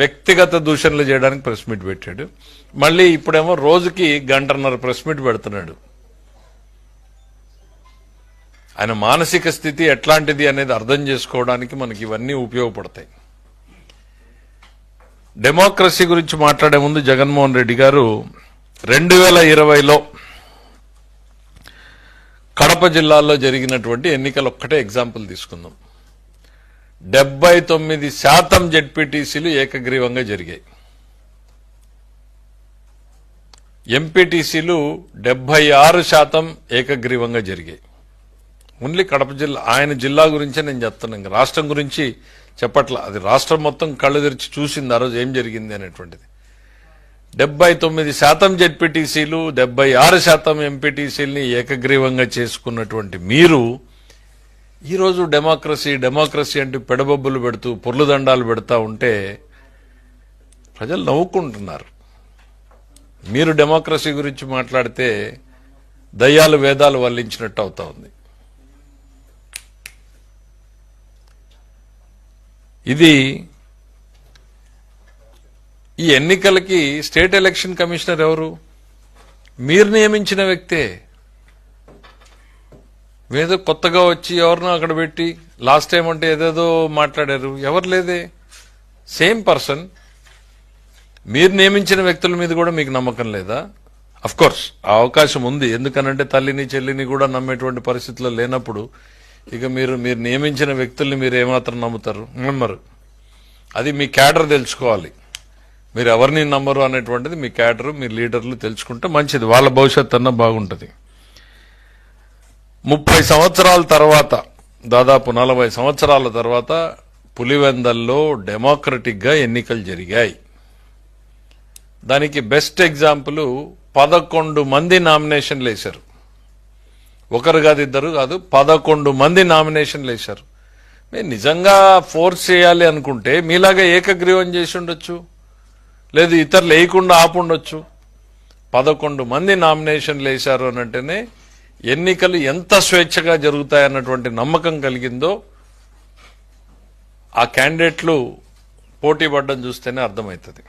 వ్యక్తిగత దూషణలు చేయడానికి ప్రెస్ మీట్ పెట్టాడు. మళ్ళీ ఇప్పుడేమో రోజుకి గంటన్నర ప్రెస్ మీట్ పెడుతున్నాడు. ఆయన మానసిక స్థితి ఎట్లాంటిది అనేది అర్థం చేసుకోవడానికి మనకి ఇవన్నీ ఉపయోగపడతాయి. డెమోక్రసీ గురించి మాట్లాడే ముందు జగన్మోహన్ రెడ్డి గారు రెండు వేల ఇరవైలో కడప జిల్లాలో జరిగినటువంటి ఎన్నికలు ఒక్కటే ఎగ్జాంపుల్ తీసుకుందాం. డెబ్బై తొమ్మిది శాతం జెడ్పీటీసీలు ఏకగ్రీవంగా జరిగాయి. ఎంపీటీసీలు డెబ్బై ఆరు శాతం ఏకగ్రీవంగా జరిగాయి. ఓన్లీ కడప జిల్లా ఆయన జిల్లా గురించే నేను చెప్తున్నాను ఇంకా రాష్ట్రం గురించి చెప్పట్లా. అది రాష్ట్రం మొత్తం కళ్ళు తెరిచి చూసింది ఆ రోజు ఏం జరిగింది అనేటువంటిది. డెబ్బై తొమ్మిది శాతం జెడ్పీటీసీలు డెబ్బై ఆరు శాతం ఎంపీటీసీలని ఏకగ్రీవంగా చేసుకున్నటువంటి మీరు ఈరోజు డెమోక్రసీ డెమోక్రసీ అంటూ పెడబొబ్బులు పెడుతూ పొర్లుదండాలు పెడతా ఉంటే ప్రజలు నవ్వుకుంటున్నారు. మీరు డెమోక్రసీ గురించి మాట్లాడితే దయ్యాలు వేదాలు వల్లించినట్టు అవుతా ఉంది. ఇది ఈ ఎన్నికలకి స్టేట్ ఎలక్షన్ కమిషనర్ ఎవరు? మీరు నియమించిన వ్యక్తే. ఏదో కొత్తగా వచ్చి ఎవరినో అక్కడ పెట్టి లాస్ట్ టైం అంటే ఏదేదో మాట్లాడారు. ఎవరు లేదే? Same person. మీరు నియమించిన వ్యక్తుల మీద కూడా మీకు నమ్మకం లేదా? అఫ్ కోర్స్ ఆ అవకాశం ఉంది. ఎందుకనంటే తల్లిని చెల్లిని కూడా నమ్మేటువంటి పరిస్థితుల్లో లేనప్పుడు ఇక మీరు మీరు నియమించిన వ్యక్తుల్ని మీరు ఏమాత్రం నమ్ముతారు? నమ్మరు. అది మీ క్యాడర్ తెలుసుకోవాలి. మీరు ఎవరిని నమ్మరు అనేటువంటిది మీ క్యాడర్ మీ లీడర్లు తెలుసుకుంటే మంచిది. వాళ్ళ భవిష్యత్తు అన్న బాగుంటుంది. ముప్పై సంవత్సరాల తర్వాత దాదాపు నలభై సంవత్సరాల తర్వాత పులివెందల్లో డెమోక్రటిక్గా ఎన్నికలు జరిగాయి. దానికి బెస్ట్ ఎగ్జాంపుల్ పదకొండు మంది నామినేషన్లు వేశారు. ఒకరు కాదు ఇద్దరు కాదు పదకొండు మంది నామినేషన్లు వేశారు. మీరు నిజంగా ఫోర్స్ చేయాలి అనుకుంటే మీలాగా ఏకగ్రీవం చేసి ఉండొచ్చు. లేదు ఇతరులు వేయకుండా ఆపుండొచ్చు. పదకొండు మంది నామినేషన్లు వేశారు అని అంటేనే ఎన్నికలు ఎంత స్వేచ్ఛగా జరుగుతాయన్నటువంటి నమ్మకం కలిగిందో ఆ క్యాండిడేట్లు పోటీ పడ్డం చూస్తేనే అర్థమవుతుంది.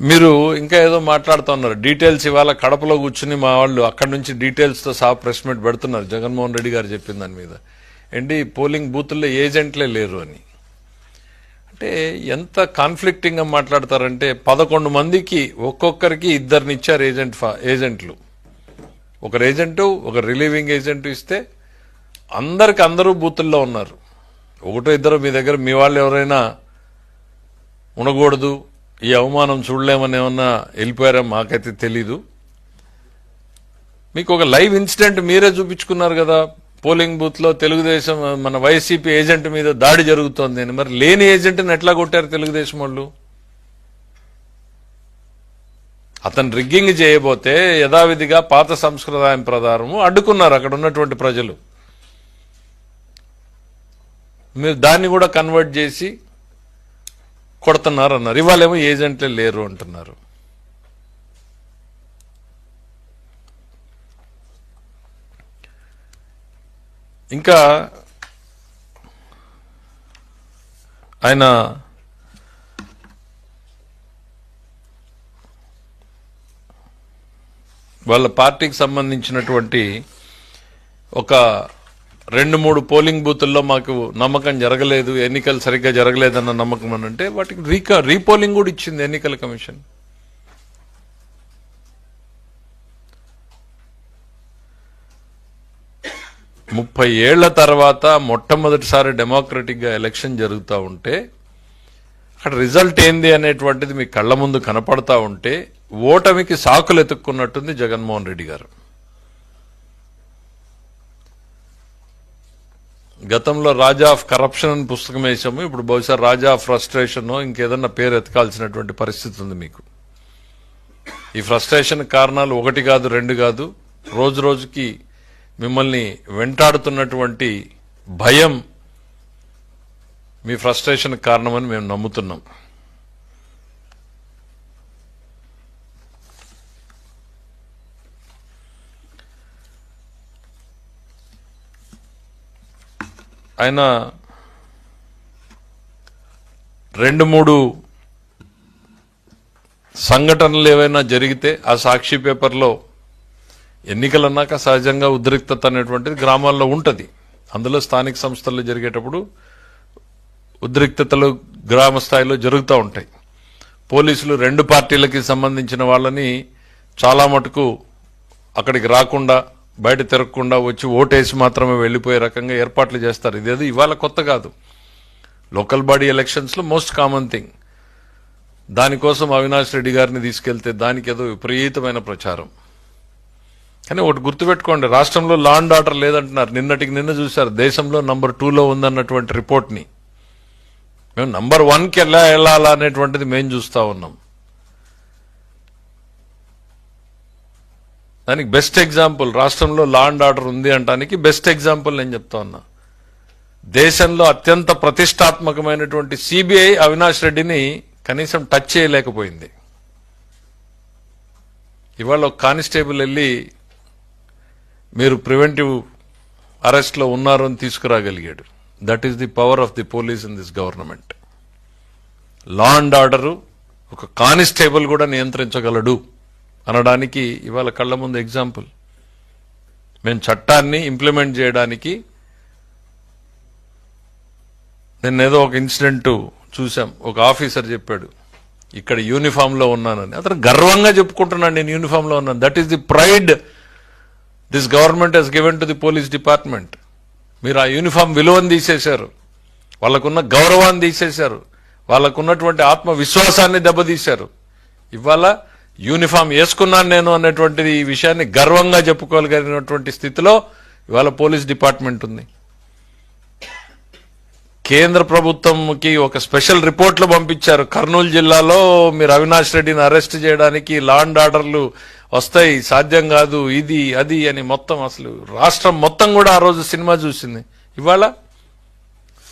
మీరు ఇంకా ఏదో మాట్లాడుతున్నారు డీటెయిల్స్ ఇవాళ కడపలో కూర్చుని మా వాళ్ళు అక్కడి నుంచి డీటెయిల్స్తో సహా ప్రెస్ మీట్ పెడుతున్నారు. జగన్మోహన్ రెడ్డి గారు చెప్పిన దాని మీద. ఏంటి పోలింగ్ బూతుల్లో ఏజెంట్లే లేరు అని. అంటే ఎంత కాన్ఫ్లిక్టింగ్గా మాట్లాడతారంటే పదకొండు మందికి ఒక్కొక్కరికి ఇద్దరిని ఇచ్చారు ఏజెంట్ ఏజెంట్లు ఒకరు ఏజెంటు ఒక రిలీవింగ్ ఏజెంట్ ఇస్తే అందరికి అందరూ బూతుల్లో ఉన్నారు. ఒకటో ఇద్దరు మీ దగ్గర మీ వాళ్ళు ఎవరైనా ఉండకూడదు ఈ అవమానం చూడలేమని ఏమన్నా వెళ్ళిపోయారా మాకైతే తెలీదు. మీకు ఒక లైవ్ ఇన్సిడెంట్ మీరే చూపించుకున్నారు కదా పోలింగ్ బూత్లో తెలుగుదేశం మన వైసీపీ ఏజెంట్ మీద దాడి జరుగుతోంది అని. మరి లేని ఏజెంట్ని ఎట్లా కొట్టారు తెలుగుదేశం వాళ్ళు? అతను రిగ్గింగ్ చేయబోతే యథావిధిగా పాత సంస్కృతాయం ప్రకారము అడ్డుకున్నారు అక్కడ ఉన్నటువంటి ప్రజలు. మీరు దాన్ని కూడా కన్వర్ట్ చేసి కొడుతున్నారు అన్నారు. ఇవాళేమో ఏజెంట్లే లేరు అంటున్నారు. ఇంకా ఆయన వాళ్ళ పార్టీకి సంబంధించినటువంటి ఒక రెండు మూడు పోలింగ్ బూతుల్లో మాకు నమ్మకం జరగలేదు ఎన్నికలు సరిగ్గా జరగలేదన్న నమ్మకం అని అంటే వాటికి రీకా రీపోలింగ్ కూడా ఇచ్చింది ఎన్నికల కమిషన్. ముప్పై ఏళ్ళ తర్వాత మొట్టమొదటిసారి డెమోక్రటిక్గా ఎలక్షన్ జరుగుతూ ఉంటే అక్కడ రిజల్ట్ ఏంది అనేటువంటిది మీ కళ్ళ ముందు కనపడతా ఉంటే ఓటమికి సాకులు ఎత్తుక్కున్నట్టుంది జగన్మోహన్ రెడ్డి గారు. గతంలో రాజా ఆఫ్ కరప్షన్ అని పుస్తకం వేసాము. ఇప్పుడు బహుశా రాజా ఆఫ్ ఫ్రస్ట్రేషన్ ఇంకేదన్నా పేరు ఎతకాల్సినటువంటి పరిస్థితి ఉంది మీకు. ఈ ఫ్రస్ట్రేషన్ కారణాలు ఒకటి కాదు రెండు కాదు. రోజు రోజుకి మిమ్మల్ని వెంటాడుతున్నటువంటి భయం మీ ఫ్రస్ట్రేషన్ కారణమని మేము నమ్ముతున్నాం. ఆయన రెండు మూడు సంఘటనలు ఏవైనా జరిగితే ఆ సాక్షి పేపర్లో ఎన్నికలు అన్నాక సహజంగా ఉద్రిక్తత అనేటువంటిది గ్రామాల్లో ఉంటుంది. అందులో స్థానిక సంస్థల్లో జరిగేటప్పుడు ఉద్రిక్తతలు గ్రామ స్థాయిలో జరుగుతూ ఉంటాయి. పోలీసులు రెండు పార్టీలకి సంబంధించిన వాళ్ళని చాలా మటుకు అక్కడికి రాకుండా బయట తిరగకుండా వచ్చి ఓటేసి మాత్రమే వెళ్ళిపోయే రకంగా ఏర్పాట్లు చేస్తారు. ఇదేదో ఇవాళ కొత్త కాదు. లోకల్ బాడీ ఎలక్షన్స్లో మోస్ట్ కామన్ థింగ్. దానికోసం అవినాష్ రెడ్డి గారిని తీసుకెళ్తే దానికి ఏదో విపరీతమైన ప్రచారం. కానీ ఒకటి గుర్తుపెట్టుకోండి రాష్ట్రంలో లా అండ్ ఆర్డర్ లేదంటున్నారు. నిన్నటికి నిన్న చూశారు దేశంలో నంబర్ టూలో ఉందన్నటువంటి రిపోర్ట్ని. మేము నంబర్ వన్కి ఎలా వెళ్ళాలా అనేటువంటిది మేము చూస్తూ ఉన్నాం. దానికి బెస్ట్ ఎగ్జాంపుల్ రాష్ట్రంలో లా అండ్ ఆర్డర్ ఉంది అంటానికి బెస్ట్ ఎగ్జాంపుల్ నేను చెప్తా ఉన్నా. దేశంలో అత్యంత ప్రతిష్టాత్మకమైనటువంటి సిబిఐ అవినాష్ రెడ్డిని కనీసం టచ్ చేయలేకపోయింది. ఇవాళ ఒక కానిస్టేబుల్ వెళ్ళి మీరు ప్రివెంటివ్ అరెస్ట్లో ఉన్నారు అని తీసుకురాగలిగాడు. That is the power of the police in this government law and order ఒక కానిస్టేబుల్ కూడా నియంత్రించగలడు అనడానికి ఇవాళ కళ్ళ ముందు ఎగ్జాంపుల్ మేము చట్టాన్ని ఇంప్లిమెంట్ చేయడానికి నిన్న ఏదో ఒక ఇన్సిడెంట్ చూసాం ఒక ఆఫీసర్ చెప్పాడు ఇక్కడ యూనిఫామ్లో ఉన్నానని. అతను గర్వంగా చెప్పుకుంటున్నాను నేను యూనిఫామ్లో ఉన్నాను. That is the pride this government has given to the police department మీరు ఆ యూనిఫామ్ విలువను తీసేశారు. వాళ్ళకున్న గౌరవాన్ని తీసేశారు. వాళ్ళకున్నటువంటి ఆత్మవిశ్వాసాన్ని దెబ్బతీశారు. ఇవాళ యూనిఫామ్ వేసుకున్నాను నేను అనేటువంటిది ఈ విషయాన్ని గర్వంగా చెప్పుకోగలిగినటువంటి స్థితిలో ఇవాళ పోలీస్ డిపార్ట్మెంట్ ఉంది. కేంద్ర ప్రభుత్వంకి ఒక స్పెషల్ రిపోర్ట్లు పంపించారు. కర్నూలు జిల్లాలో మీరు అవినాష్ రెడ్డిని అరెస్ట్ చేయడానికి లాండ్ ఆర్డర్లు వస్తాయి సాధ్యం కాదు ఇది అది అని మొత్తం అసలు రాష్ట్రం మొత్తం కూడా ఆ రోజు సినిమా చూసింది. ఇవాళ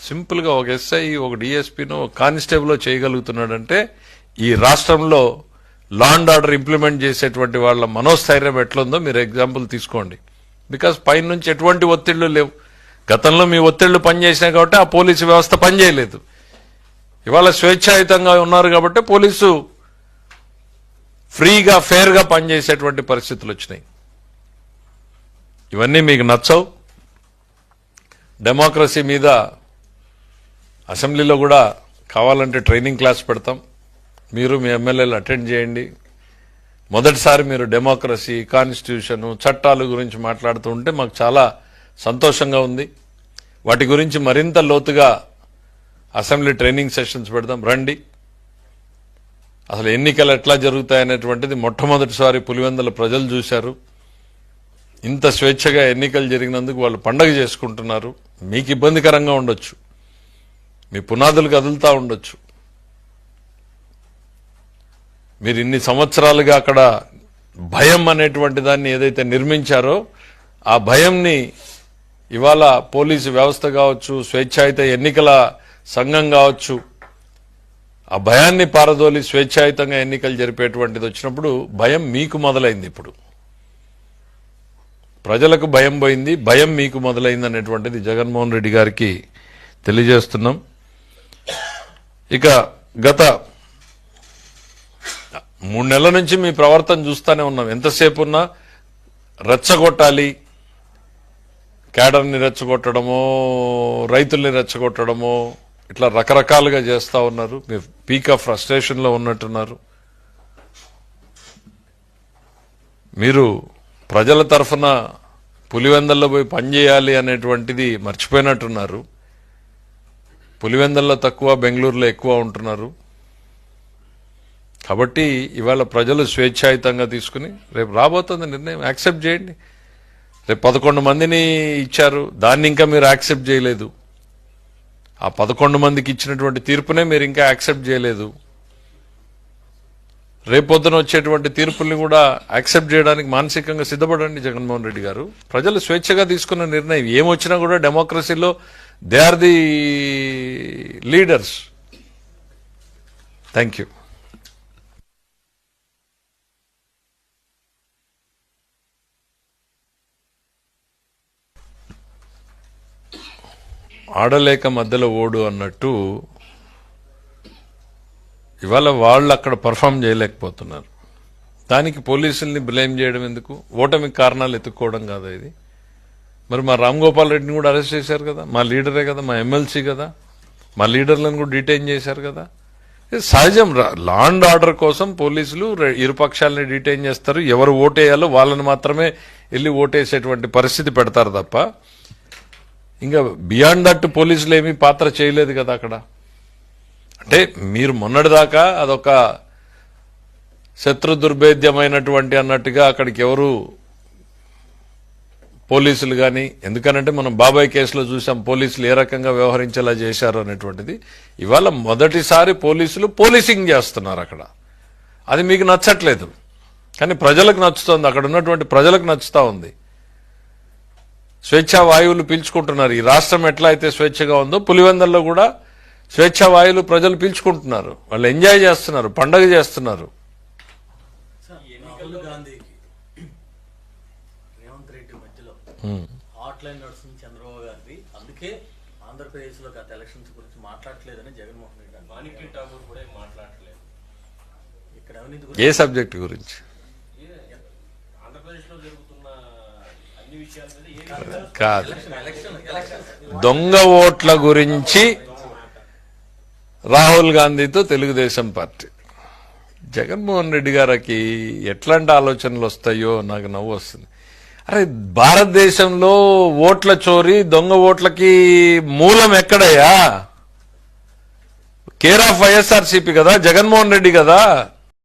సింపుల్గా ఒక ఎస్ఐ ఒక డిఎస్పీను ఒక చేయగలుగుతున్నాడంటే ఈ రాష్ట్రంలో లా అండ్ ఆర్డర్ ఇంప్లిమెంట్ చేసేటువంటి వాళ్ళ మనోస్థైర్యం ఎట్లుందో మీరు ఎగ్జాంపుల్ తీసుకోండి. బికాస్ పైన నుంచి ఎటువంటి ఒత్తిళ్ళు లేవు. గతంలో మీ ఒత్తిళ్ళు పనిచేసినాయి కాబట్టి ఆ పోలీసు వ్యవస్థ పనిచేయలేదు. ఇవాళ స్వేచ్ఛాయుతంగా ఉన్నారు కాబట్టి పోలీసు ఫ్రీగా ఫేర్గా పనిచేసేటువంటి పరిస్థితులు వచ్చినాయి. ఇవన్నీ మీకు నచ్చవు. డెమోక్రసీ మీద అసెంబ్లీలో కూడా కావాలంటే ట్రైనింగ్ క్లాస్ పెడతాం. మీరు మీ ఎమ్మెల్యేలు అటెండ్ చేయండి. మొదటిసారి మీరు డెమోక్రసీ కాన్స్టిట్యూషను చట్టాల గురించి మాట్లాడుతూ ఉంటే మాకు చాలా సంతోషంగా ఉంది. వాటి గురించి మరింత లోతుగా అసెంబ్లీ ట్రైనింగ్ సెషన్స్ పెడదాం. రండి. అసలు ఎన్నికలు ఎట్లా జరుగుతాయనేటువంటిది మొట్టమొదటిసారి పులివెందుల ప్రజలు చూశారు. ఇంత స్వేచ్ఛగా ఎన్నికలు జరిగినందుకు వాళ్ళు పండగ చేసుకుంటున్నారు. మీకు ఇబ్బందికరంగా ఉండొచ్చు. మీ పునాదులు కదులుతా ఉండొచ్చు. మీరు ఇన్ని సంవత్సరాలుగా అక్కడ భయం అనేటువంటి దాన్ని ఏదైతే నిర్మించారో ఆ భయంని ఇవాళ పోలీసు వ్యవస్థ కావచ్చు స్వేచ్ఛాయుత ఎన్నికల సంఘం కావచ్చు ఆ భయాన్ని పారదోలి స్వేచ్ఛాయుతంగా ఎన్నికలు జరిపేటువంటిది వచ్చినప్పుడు భయం మీకు మొదలైంది ఇప్పుడు. ప్రజలకు భయం పోయింది భయం మీకు మొదలైంది అనేటువంటిది జగన్మోహన్ రెడ్డి గారికి తెలియజేస్తున్నాం. ఇక గత మూడు నెలల నుంచి మీ ప్రవర్తన చూస్తానే ఉన్నాం. ఎంతసేపు ఉన్నా రెచ్చగొట్టాలి. క్యాడర్ని రెచ్చగొట్టడమో రైతుల్ని రెచ్చగొట్టడమో ఇట్లా రకరకాలుగా చేస్తూ ఉన్నారు. మీరు పీక్ ఆఫ్ ఫ్రస్ట్రేషన్లో ఉన్నట్టున్నారు. మీరు ప్రజల తరఫున పులివెందల్లో పోయి పనిచేయాలి అనేటువంటిది మర్చిపోయినట్టున్నారు. పులివెందల్లో తక్కువ బెంగళూరులో ఎక్కువ ఉంటున్నారు. కాబట్టి ఇవాళ ప్రజలు స్వేచ్ఛాయుతంగా తీసుకుని రేపు రాబోతుంది నిర్ణయం యాక్సెప్ట్ చేయండి. రేపు పదకొండు మందిని ఇచ్చారు. దాన్ని ఇంకా మీరు యాక్సెప్ట్ చేయలేదు. ఆ పదకొండు మందికి ఇచ్చినటువంటి తీర్పునే మీరు ఇంకా యాక్సెప్ట్ చేయలేదు. రేపొద్దున వచ్చేటువంటి తీర్పుల్ని కూడా యాక్సెప్ట్ చేయడానికి మానసికంగా సిద్ధపడండి జగన్మోహన్ రెడ్డి గారు. ప్రజలు స్వేచ్ఛగా తీసుకున్న నిర్ణయం. ఏమొచ్చినా కూడా డెమోక్రసీలో they are the leaders. Thank you. ఆడలేక మధ్యలో ఓడు అన్నట్టు ఇవాళ వాళ్ళు అక్కడ పర్ఫామ్ చేయలేకపోతున్నారు. దానికి పోలీసుల్ని బ్లేమ్ చేయడం ఎందుకు? ఓటమికి కారణాలు ఎత్తుక్కోవడం కాదా ఇది? మరి మా రామ్ గోపాల్ రెడ్డిని కూడా అరెస్ట్ చేశారు కదా? మా లీడరే కదా? మా ఎమ్మెల్సీ కదా? మా లీడర్లను కూడా డిటైన్ చేశారు కదా? సహజం. లాండ్ ఆర్డర్ కోసం పోలీసులు ఇరు పక్షాలని డిటైన్ చేస్తారు. ఎవరు ఓటేయాలో వాళ్ళని మాత్రమే వెళ్ళి ఓటేసేటువంటి పరిస్థితి పెడతారు తప్ప ఇంకా బియాండ్ దట్ పోలీసులు ఏమీ పాత్ర చేయలేదు కదా అక్కడ. అంటే మీరు మొన్నటిదాకా అదొక శత్రు దుర్భేద్యమైనటువంటి అన్నట్టుగా అక్కడికి ఎవరు పోలీసులు కానీ ఎందుకనంటే మనం బాబాయ్ కేసులో చూసాం పోలీసులు ఏ రకంగా వ్యవహరించేలా చేశారు అనేటువంటిది. ఇవాళ మొదటిసారి పోలీసులు పోలీసింగ్ చేస్తున్నారు అక్కడ. అది మీకు నచ్చట్లేదు. కానీ ప్రజలకు నచ్చుతుంది. అక్కడ ఉన్నటువంటి ప్రజలకు నచ్చుతూ ఉంది. స్వేచ్ఛా వాయువులు పీల్చుకుంటున్నారు. ఈ రాష్ట్రం ఎట్లా అయితే స్వేచ్ఛగా ఉందో పులివెందల్లో కూడా స్వేచ్ఛా వాయువులు ప్రజలు పీల్చుకుంటున్నారు. వాళ్ళు ఎంజాయ్ చేస్తున్నారు పండగ చేస్తున్నారు. ఆంధ్రప్రదేశ్లో గత ఎలక్షన్స్ గురించి మాట్లాడలేదని జగన్మోహన్ రెడ్డి అన్నారు. మాణిక్య ఠాగూర్ కూడా ఏం మాట్లాడట్లేదు. ఇక్కడ అవినీతి ఏ గురించి సబ్జెక్ట్ గురించి? ఆంధ్రప్రదేశ్లో జరుగుతున్న అన్ని విషయాల మీద ఏ కాదు. దొంగ ఓట్ల గురించి రాహుల్ గాంధీతో తెలుగుదేశం పార్టీ. జగన్మోహన్ రెడ్డి గారికి ఎట్లాంటి ఆలోచనలు వస్తాయో నాకు నవ్వు వస్తుంది. అరే భారతదేశంలో ఓట్ల చోరీ దొంగ ఓట్లకి మూలం ఎక్కడయ్యా? కేర్ ఆఫ్ వైఎస్ఆర్సీపీ కదా జగన్మోహన్ రెడ్డి కదా?